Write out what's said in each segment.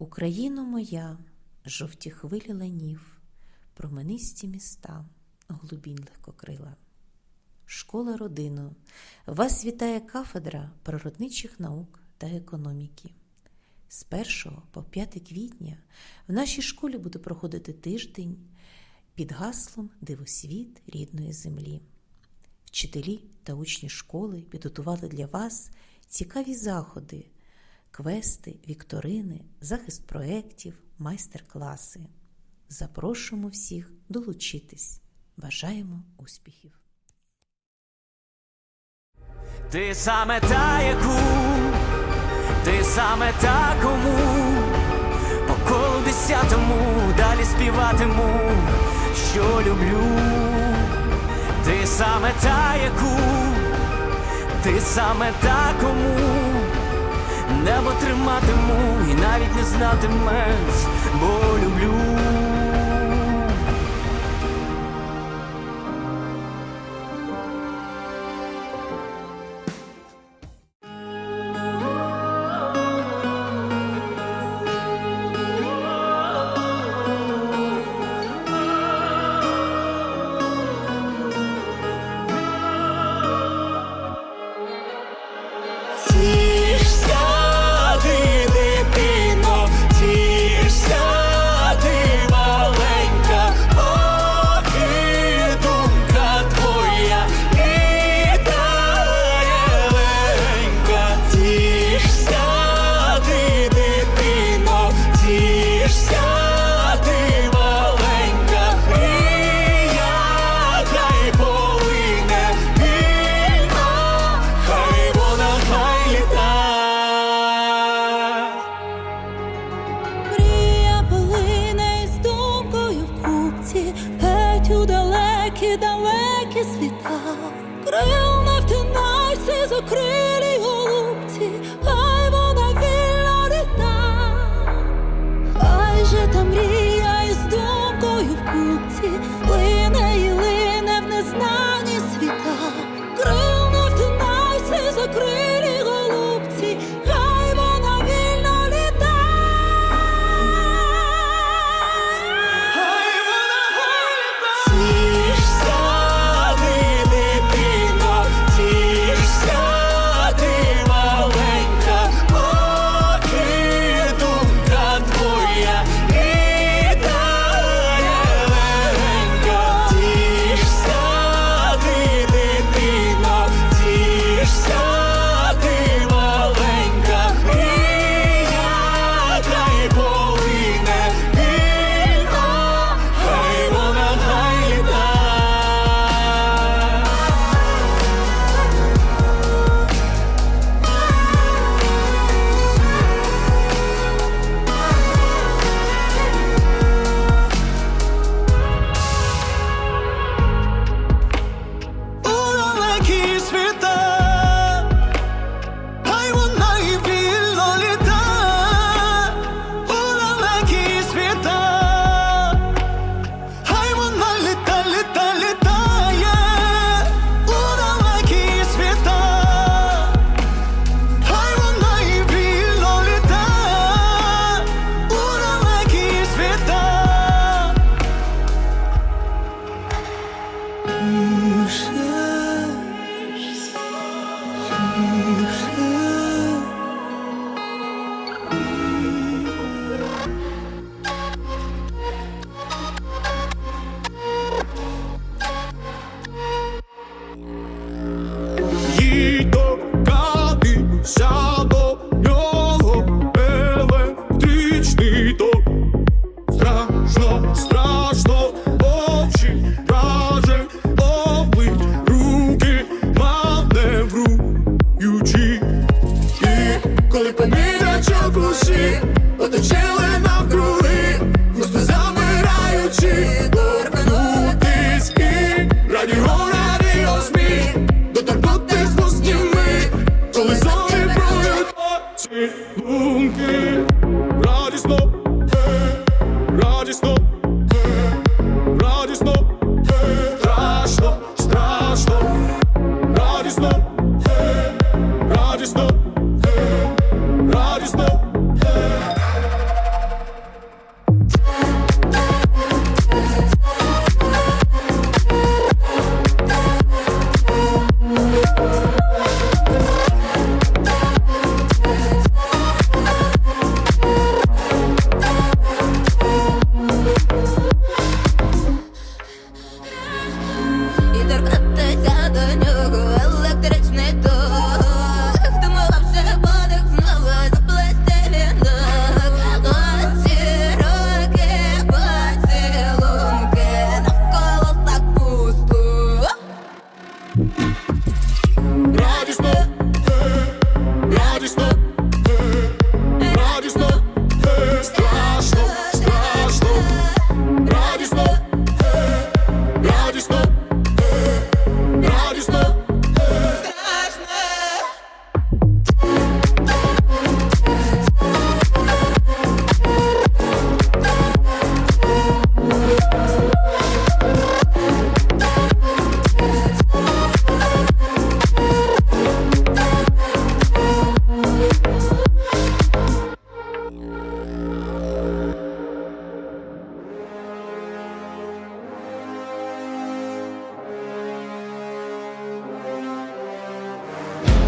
Україно моя, жовті хвилі ланів, променисті міста, голубінь легкокрила. Школа родину, вас вітає кафедра природничих наук та економіки. З 1 по 5 квітня в нашій школі буде проходити тиждень під гаслом Дивосвіт рідної землі. Вчителі та учні школи підготували для вас цікаві заходи, квести, вікторини, захист проєктів, майстер-класи. Запрошуємо всіх долучитись. Бажаємо успіхів! Ти саме та, яку, ти саме та, кому по колу десятому далі співатиму, що люблю. Ти саме та, яку, ти саме та, кому небо триматиму і навіть не знатимеш, бо люблю. Bunker.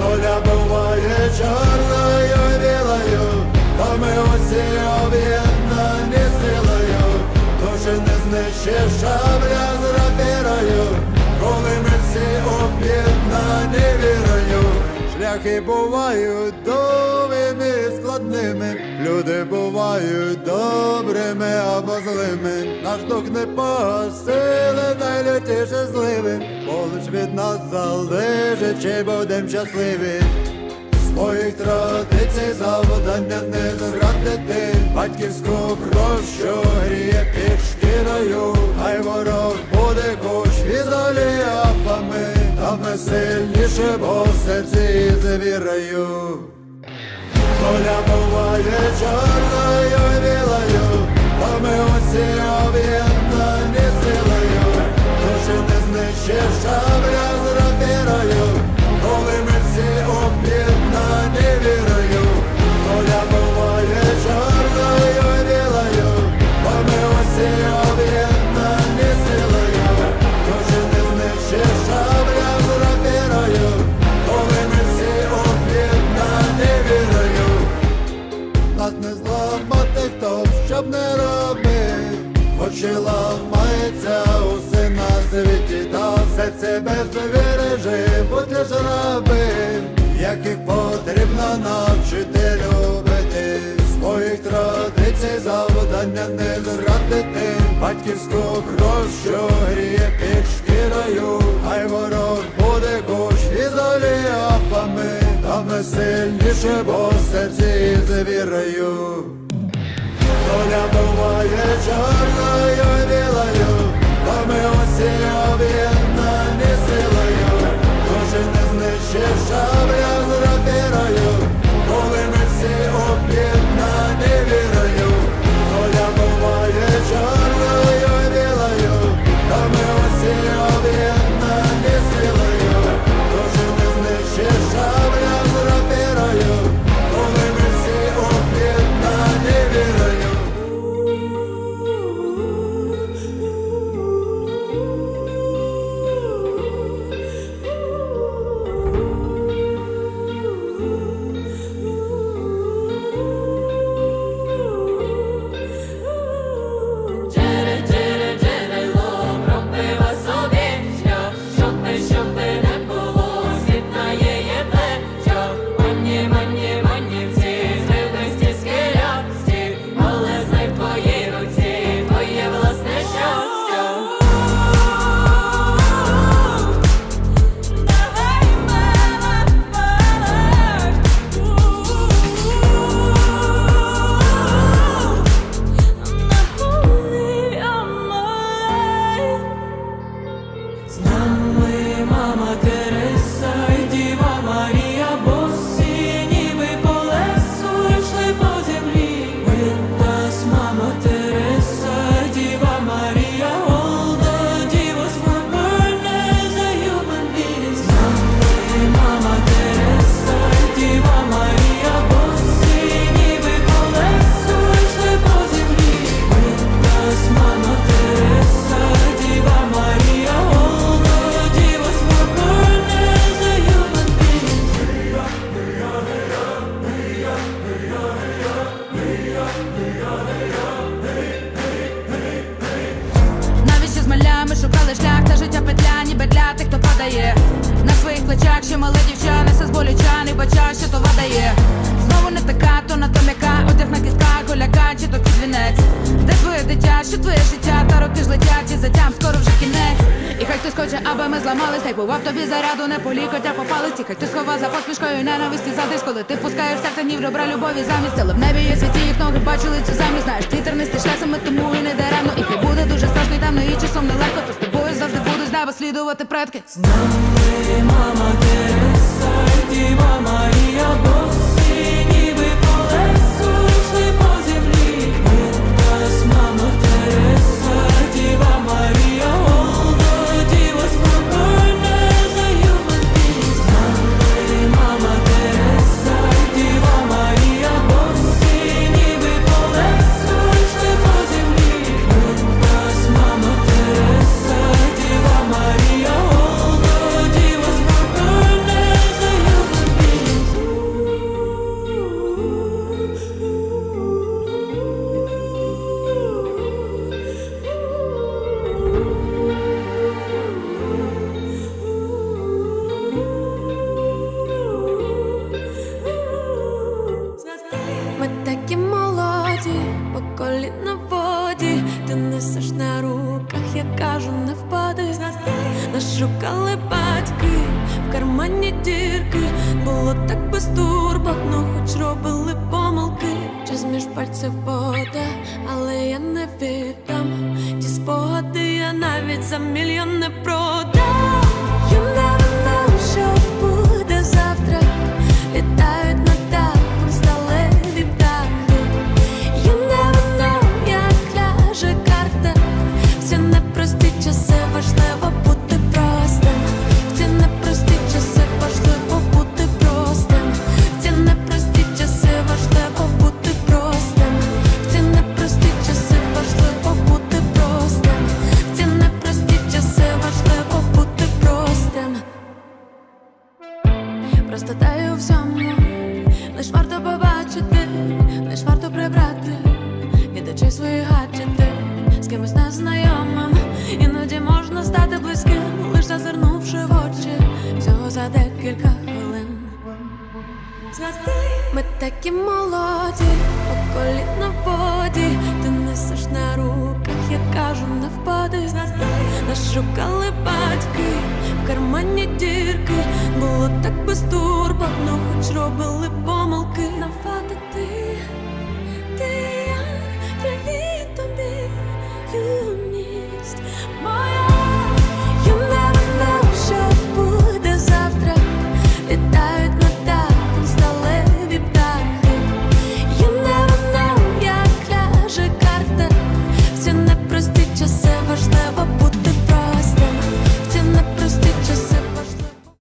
Доля буває чорною і білою, та ми усі об'єднані силою, Дуже не знищиш шабля з рапірою, коли ми всі об'єднані вірою, шляхи бувають довгими і складними, люди бувають добрими або злими, наш дух не посили, сили найлютіше зли нас залежить, чи будем щасливі. Своїх традицій завдання не зрадити Батьківську кров, що гріє під шкірою. Хай ворог буде хоч і з Та ми сильніше, бо серці з вірою. Доля буває чорною батьківську кров, що гріє під шкірою, хай ворог буде хоч і з оліафами, та ми сильніше, бо серці з вірою. Доля буває чорною і білою, та ми усі об'єднані силою, Кожен не знищиш шабля своїх ще мале дівча, несе з болюча, не бача, що то дає Знову не така, то на то м'яка, одяг на кістках, голяка, чи то під вінець. Де твоє дитя, що твоє життя, та роки ж летять, і затям скоро вже кінець. І хай хтось хоче, аби ми зламались, хай бував тобі заряду, не полікотя по палиці. Хай хтось сховав за посмішкою ненависті задись, коли ти пускаєш серце ні в ребра любові замість. Але в небі є світі, їх ноги бачили цю землю Знаєш, ти тернистий шлесами, тому і не даремно. І хай буде дуже страшно і темно, і часом нелегко То з слідувати предки. з мама, де предки Мама і я Марія, робили помилки. Час між пальців вода, але я не віддам. Ті спогади я навіть за з кимось незнайомим Іноді можна стати близьким, лиш зазирнувши в очі всього за декілька хвилин. Ми такі молоді, по коліт на воді, ти несеш на руках, я кажу, не впади. Нас шукали батьки, в кармані дірки, було так безтурботно, ну, хоч робили помилки.